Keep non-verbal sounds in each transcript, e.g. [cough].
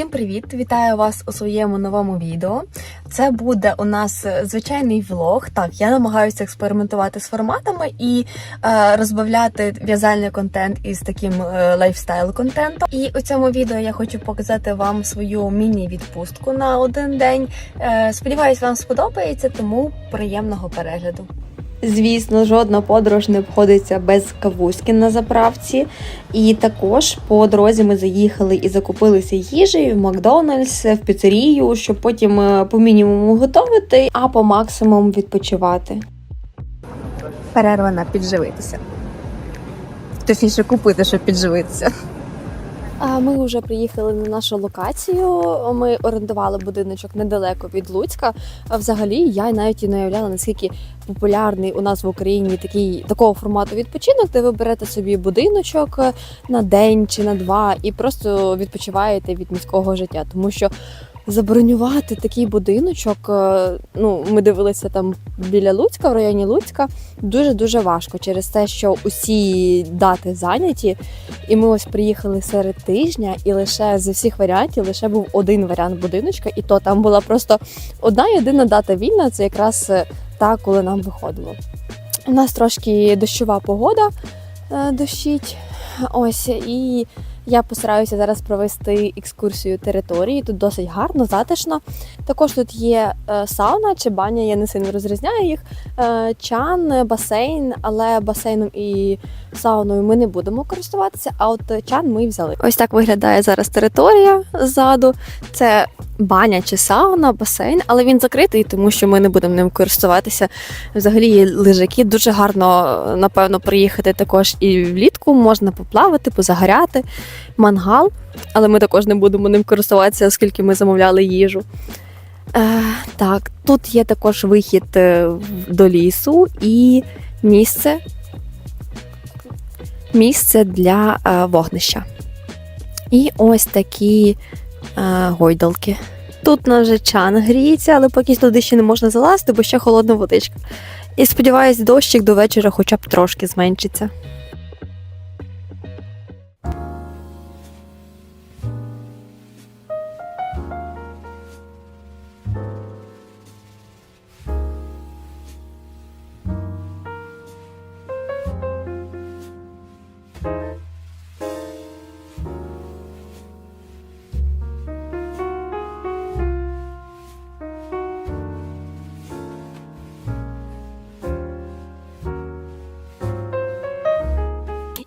Всім привіт! Вітаю вас у своєму новому відео. Це буде у нас е, звичайний влог. Так, я намагаюся експериментувати з форматами і е, розбавляти в'язальний контент із таким е, лайфстайл контентом. І у цьому відео я хочу показати вам свою міні-відпустку на один день. Е, сподіваюсь, вам сподобається, тому приємного перегляду. Звісно, жодна подорож не обходиться без кавуськи на заправці. І також по дорозі ми заїхали і закупилися їжею в Макдональдс, в піцерію, щоб потім е, по мінімуму готувати, а по максимуму відпочивати. Перерва на підживитися. Точніше, купити, щоб підживитися. Ми вже приїхали на нашу локацію. Ми орендували будиночок недалеко від Луцька. Взагалі я навіть і не уявляла, наскільки популярний у нас в Україні такий такого формату відпочинок, де ви берете собі будиночок е, на день чи на два і просто відпочиваєте від міського життя, тому що. Забронювати такий будиночок, е, ну ми дивилися там біля Луцька, в районі Луцька, дуже дуже важко через те, що усі дати зайняті, і ми ось приїхали серед тижня, і лише з усіх варіантів лише був один варіант будиночка, і то там була просто одна єдина дата вільна. Це якраз е, та, коли нам виходило. У нас трошки дощова погода е, дощить. Ось і я постараюся зараз провести екскурсію території. Тут досить гарно, затишно. Також тут є е, сауна чи баня, я не сильно розрізняю їх. Е, Чан, басейн, але басейном і сауною ми не будемо користуватися. А от чан ми взяли. Ось так виглядає зараз територія ззаду. Це баня чи сауна, басейн, але він закритий, тому що ми не будемо ним користуватися. Взагалі є лежаки. Дуже гарно, напевно, приїхати також і влітку. Можна поплавати, позагоряти, мангал, але ми також не будемо ним користуватися, оскільки ми замовляли їжу. Е, так, тут є також вихід е, до лісу і місце, місце для е, вогнища. І ось такі е, гойдалки. Тут на вже чан гріється, але поки туди ще не можна залазити, бо ще холодна водичка. І сподіваюсь, дощик до вечора хоча б трошки зменшиться.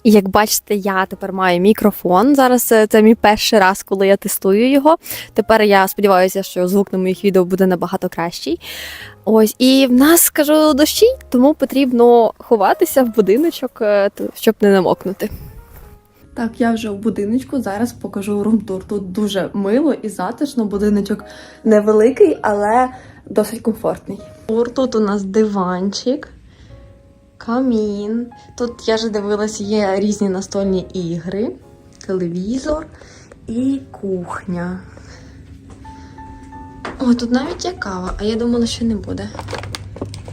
І як бачите, я тепер маю мікрофон. Зараз е, це мій перший раз, коли я тестую його. Тепер я сподіваюся, що звук на моїх відео буде набагато кращий. Ось, і в нас скажу дощі, тому потрібно ховатися в будиночок, е, щоб не намокнути. Так, я вже в будиночку. Зараз покажу румтур. Тут дуже мило і затишно. Будиночок невеликий, але досить комфортний. Тут у нас диванчик камін. Тут я вже дивилась, є різні настольні ігри, телевізор і кухня. О, тут навіть є кава, а я думала, що не буде.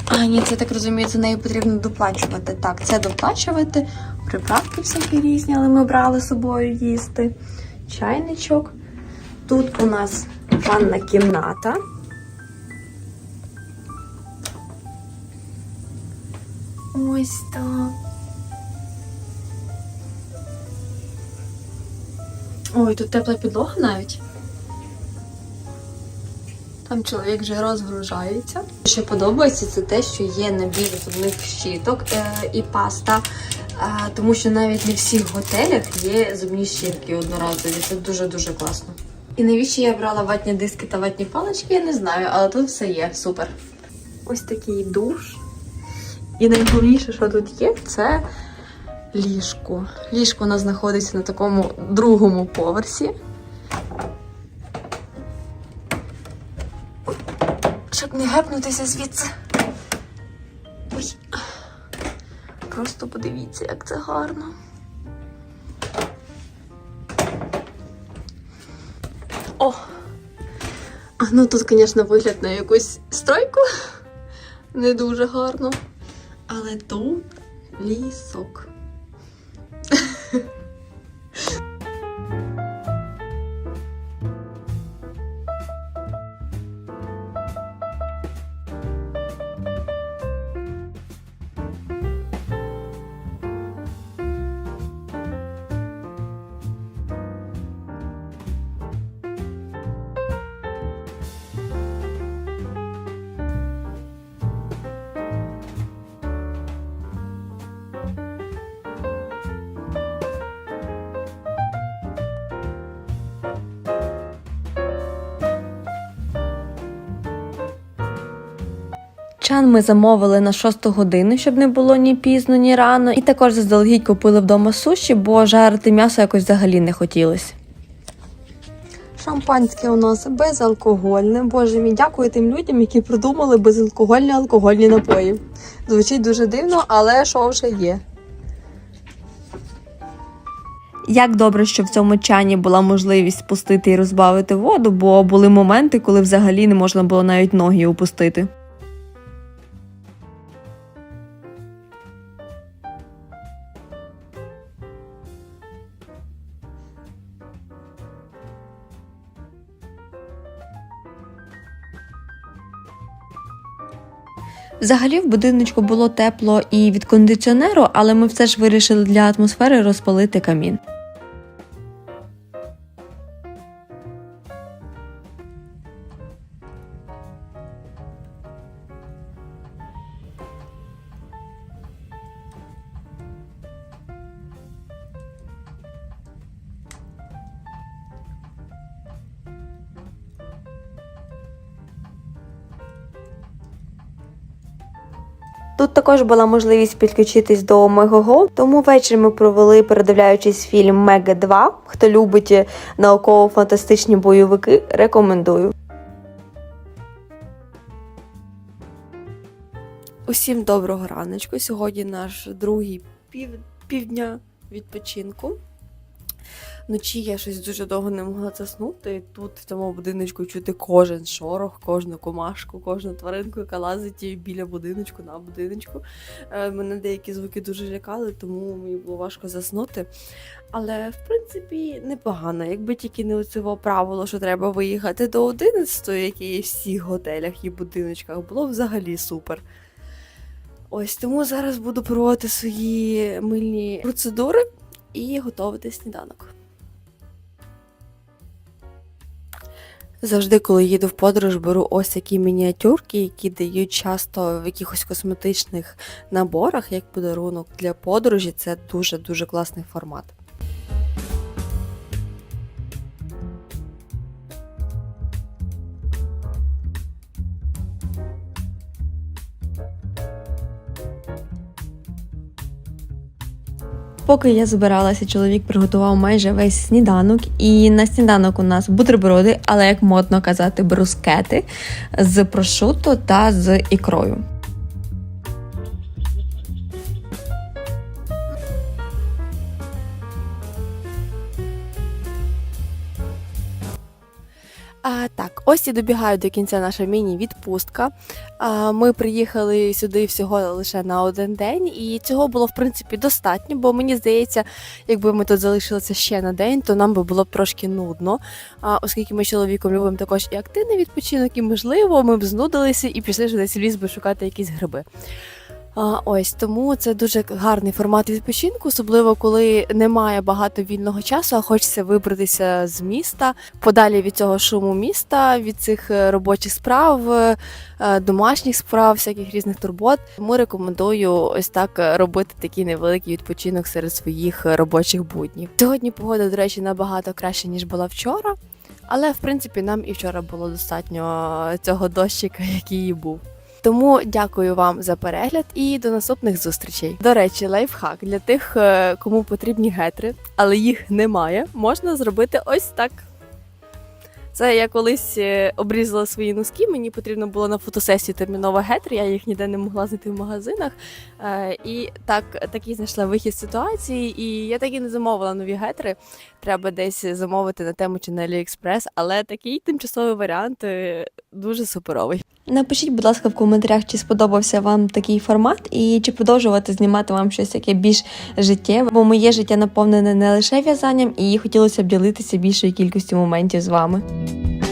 А, ні, це так розумію, за нею потрібно доплачувати. Так, це доплачувати. Приправки всякі різні, але ми брали з собою їсти. Чайничок. Тут у нас ванна кімната. Ось так. Ой, тут тепла підлога навіть. Там чоловік вже розгружається. Що подобається, це те, що є набір зубних щіток е, і паста. Е, тому що навіть не всіх готелях є зубні щітки одноразові. Це дуже-дуже класно. І навіщо я брала ватні диски та ватні палички, я не знаю, але тут все є. Супер. Ось такий душ. І найголовніше, що тут є, це ліжко. Ліжко у нас знаходиться на такому другому поверсі. Щоб не гепнутися звідси. Ой. Просто подивіться, як це гарно. О! А ну тут, звісно, вигляд на якусь стройку. Не дуже гарно. Але тут лісок. Чан ми замовили на 6 годину, щоб не було ні пізно, ні рано. І також заздалегідь купили вдома суші, бо жарити м'ясо якось взагалі не хотілося. Шампанське у нас безалкогольне. Боже мій, дякую тим людям, які придумали безалкогольні алкогольні напої. Звучить дуже дивно, але що вже є. Як добре, що в цьому чані була можливість спустити і розбавити воду, бо були моменти, коли взагалі не можна було навіть ноги опустити. Взагалі в будиночку було тепло і від кондиціонеру, але ми все ж вирішили для атмосфери розпалити камін. Тут також була можливість підключитись до Мегого, тому вечір ми провели, передивляючись фільм Мега 2. Хто любить науково-фантастичні бойовики, рекомендую. Усім доброго раночку. Сьогодні наш другий пів, півдня відпочинку. Вночі я щось дуже довго не могла заснути. Тут в цьому будиночку чути кожен шорох, кожну комашку, кожну тваринку, яка лазить біля будиночку на будиночку. Е, Мене деякі звуки дуже лякали, тому мені було важко заснути. Але в принципі непогано, якби тільки не оцього правило, що треба виїхати до 11, яке є в всіх готелях і будиночках, було взагалі супер. Ось тому зараз буду проводити свої мильні процедури і готувати сніданок. Завжди, коли їду в подорож, беру ось такі мініатюрки, які дають часто в якихось косметичних наборах як подарунок для подорожі. Це дуже-дуже класний формат. Поки я збиралася, чоловік приготував майже весь сніданок, і на сніданок у нас бутерброди, але як модно казати, брускети з прошутто та з ікрою. А, так, ось і добігаю до кінця наша міні-відпустка. Ми приїхали сюди всього лише на один день, і цього було в принципі достатньо, бо мені здається, якби ми тут залишилися ще на день, то нам би було б трошки нудно. Оскільки ми з чоловіком любимо також і активний відпочинок, і можливо, ми б знудилися і пішли ж десь в ліс би шукати якісь гриби. Ось тому це дуже гарний формат відпочинку, особливо коли немає багато вільного часу, а хочеться вибратися з міста, подалі від цього шуму міста, від цих е, робочих справ, е, е, домашніх справ, всяких різних турбот. Тому рекомендую ось так робити такий невеликий відпочинок серед своїх робочих буднів. Сьогодні погода, до речі, набагато краще ніж була вчора. Але в принципі нам і вчора було достатньо цього дощика, [laughs] який і був. Тому дякую вам за перегляд і до наступних зустрічей. До речі, лайфхак для тих, е, кому потрібні гетри, але їх немає, можна зробити ось так. Це я колись е, обрізала свої носки. Мені потрібно було на фотосесію терміново гетри, я їх ніде не могла знайти в магазинах. Е, І так, такий знайшла вихід з ситуації. І я так і не замовила нові гетри. Треба десь замовити на тему чи на AliExpress, але такий тимчасовий варіант е, дуже суперовий. Напишіть, будь ласка, в коментарях, чи сподобався вам такий формат, і чи продовжувати знімати вам щось таке більш життєве, бо моє життя наповнене не лише в'язанням, і хотілося б ділитися більшою кількістю моментів з вами. Bye.